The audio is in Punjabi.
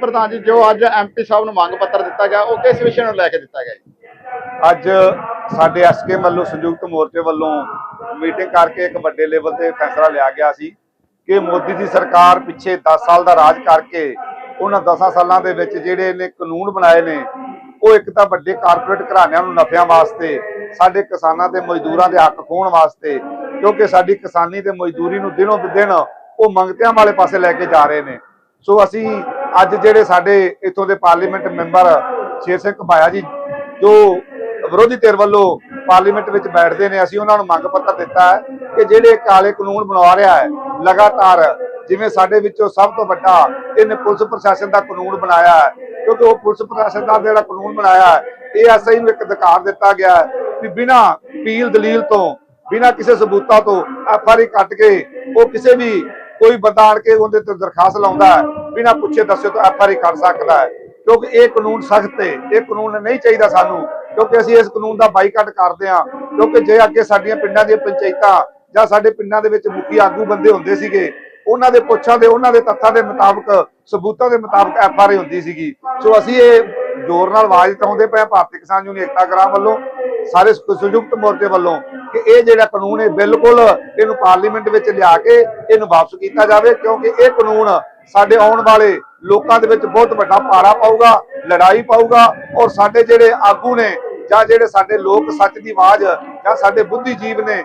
ਪ੍ਰਧਾਨ ਜੀ, ਜੋ ਅੱਜ ਐਮਪੀ ਸਾਹਿਬ ਨੂੰ ਮੰਗ ਪੱਤਰ ਦਿੱਤਾ ਗਿਆ, ਉਹ ਕਿਸ ਵਿਸ਼ੇ ਨੂੰ ਲੈ ਕੇ ਦਿੱਤਾ ਗਿਆ ਜੀ? ਅੱਜ ਸਾਡੇ ਐਸਕੇ ਵੱਲੋਂ, ਸੰਯੁਕਤ ਮੋਰਚੇ ਵੱਲੋਂ ਮੀਟਿੰਗ ਕਰਕੇ ਇੱਕ ਵੱਡੇ ਲੈਵਲ ਤੇ ਫੈਸਲਾ ਲਿਆ ਗਿਆ ਸੀ ਕਿ ਮੋਦੀ ਦੀ ਸਰਕਾਰ ਪਿੱਛੇ 10 ਸਾਲ ਦਾ ਰਾਜ ਕਰਕੇ ਉਹਨਾਂ 10 ਸਾਲਾਂ ਦੇ ਵਿੱਚ ਜਿਹੜੇ ਇਹਨੇ ਕਾਨੂੰਨ ਬਣਾਏ ਨੇ, ਉਹ ਇੱਕ ਤਾਂ ਵੱਡੇ ਕਾਰਪੋਰੇਟ ਘਰਾਣਿਆਂ ਨੂੰ ਨਫਿਆਂ ਵਾਸਤੇ, ਸਾਡੇ ਕਿਸਾਨਾਂ ਤੇ ਮਜ਼ਦੂਰਾਂ ਦੇ ਹੱਕ ਖੋਹਣ ਵਾਸਤੇ, ਕਿਉਂਕਿ ਸਾਡੀ ਕਿਸਾਨੀ ਤੇ ਮਜ਼ਦੂਰੀ ਨੂੰ ਦਿਨੋਂ ਦਿਨ ਉਹ ਮੰਗਤਿਆਂ ਵਾਲੇ ਪਾਸੇ ਲੈ ਕੇ ਜਾ ਰਹੇ ਨੇ। ਸੋ ਅਸੀਂ ਅੱਜ ਜਿਹੜੇ ਸਾਡੇ ਇਥੋਂ ਦੇ ਪਾਰਲੀਮੈਂਟ ਮੈਂਬਰ ਸ਼ੇਰ ਸਿੰਘ ਘਬਾਇਆ ਜੀ, ਜੋ ਵਿਰੋਧੀ ਧਿਰ ਵੱਲੋਂ ਪਾਰਲੀਮੈਂਟ ਵਿੱਚ ਬੈਠਦੇ ਨੇ, ਅਸੀਂ ਉਹਨਾਂ ਨੂੰ ਮੰਗ ਪੱਤਰ ਦਿੱਤਾ ਹੈ ਕਿ ਜਿਹੜੇ ਕਾਲੇ ਕਾਨੂੰਨ ਬਣਾ ਰਿਹਾ ਹੈ, ਲਗਾਤਾਰ ਜਿਵੇਂ ਸਾਡੇ ਵਿੱਚੋਂ ਸਭ ਤੋਂ ਵੱਡਾ ਇਹਨੇ ਪੁਲਿਸ ਪ੍ਰਸ਼ਾਸਨ ਦਾ ਕਾਨੂੰਨ ਬਣਾਇਆ ਹੈ, ਕਿਉਂਕਿ ਉਹ ਪੁਲਿਸ ਪ੍ਰਸ਼ਾਸਨ ਦਾ ਜਿਹੜਾ ਕਾਨੂੰਨ ਬਣਾਇਆ ਹੈ, ਇਹ ਐਸਆਈ ਨੂੰ ਇੱਕ ਅਧਿਕਾਰ ਦਿੱਤਾ ਗਿਆ ਹੈ ਕਿ ਬਿਨਾਂ ਪੀਲ ਦਲੀਲ ਤੋਂ, ਬਿਨਾਂ ਕਿਸੇ ਸਬੂਤਾਂ ਤੋਂ ਐਫਆਰਆਈ ਕੱਟ ਕੇ ਉਹ ਕਿਸੇ ਵੀ ਕੋਈ ਬੰਦਾ ਆਣ ਕੇ ਉਹਦੇ ਤੇ ਦਰਖਾਸਤ ਲਾਉਂਦਾ ਹੈ ਬਿਨਾਂ ਪੁੱਛੇ ਦੱਸੇ ਤੋਂ ਐਫਆਰਆਈ ਕੱਟ ਸਕਦਾ ਹੈ। ਕਿਉਂਕਿ ਇਹ ਕਾਨੂੰਨ ਸਖਤ ਹੈ। ਇਹ ਕਾਨੂੰਨ ਨਹੀਂ ਚਾਹੀਦਾ ਸਾਨੂੰ। ਕਿਉਂਕਿ ਅਸੀਂ ਇਸ ਕਾਨੂੰਨ ਦਾ ਬਾਈਕਾਟ ਕਰਦੇ ਹਾਂ। ਕਿਉਂਕਿ ਜੇ ਅੱਗੇ ਸਾਡੀਆਂ ਪਿੰਡਾਂ ਦੀਆਂ ਪੰਚਾਇਤਾਂ ਜਾਂ ਸਾਡੇ ਪਿੰਡਾਂ ਦੇ ਵਿੱਚ ਮੁਖੀ ਆਗੂ ਬੰਦੇ ਹੁੰਦੇ ਸੀਗੇ, ਉਹਨਾਂ ਦੇ ਪੁੱਛਾਂ ਦੇ, ਉਹਨਾਂ ਦੇ ਤੱਥਾਂ ਦੇ ਮੁਤਾਬਕ, ਸਬੂਤਾਂ ਦੇ ਮੁਤਾਬਕ ਐਫਆਰਆਈ ਹੁੰਦੀ ਸੀਗੀ। ਸੋ ਅਸੀਂ ਇਹ ਜ਼ੋਰ ਨਾਲ ਆਵਾਜ਼ ਉਠਾਉਂਦੇ ਪਏ ਭਾਰਤੀ ਕਿਸਾਨ ਯੂਨੀਅਨ ਏਕਤਾ ਗ੍ਰਾਮ ਵੱਲੋਂ ਸਾਰੇ ਸੰਯੁਕਤ ਮੋਰਚੇ ਵੱਲੋਂ ਕਿ ਇਹ ਜਿਹੜਾ ਕਾਨੂੰਨ ਹੈ, ਬਿਲਕੁਲ ਇਹਨੂੰ ਪਾਰਲੀਮੈਂਟ ਵਿੱਚ ਲਿਆ ਕੇ ਇਹਨੂੰ ਵਾਪਸ ਕੀਤਾ ਜਾਵੇ, ਕਿਉਂਕਿ ਇਹ ਕਾਨੂੰਨ ਸਾਡੇ ਆਉਣ ਵਾਲੇ ਲੋਕਾਂ ਦੇ ਵਿੱਚ ਬਹੁਤ ਵੱਡਾ ਪਾਰਾ ਪਾਊਗਾ, ਲੜਾਈ ਪਾਊਗਾ ਔਰ ਸਾਡੇ ਜਿਹੜੇ ਆਗੂ ਨੇ ਜਾਂ ਜਿਹੜੇ ਸਾਡੇ ਲੋਕ ਸੱਚ ਦੀ ਆਵਾਜ਼ ਜਾਂ ਸਾਡੇ ਬੁੱਧੀਜੀਵ ਨੇ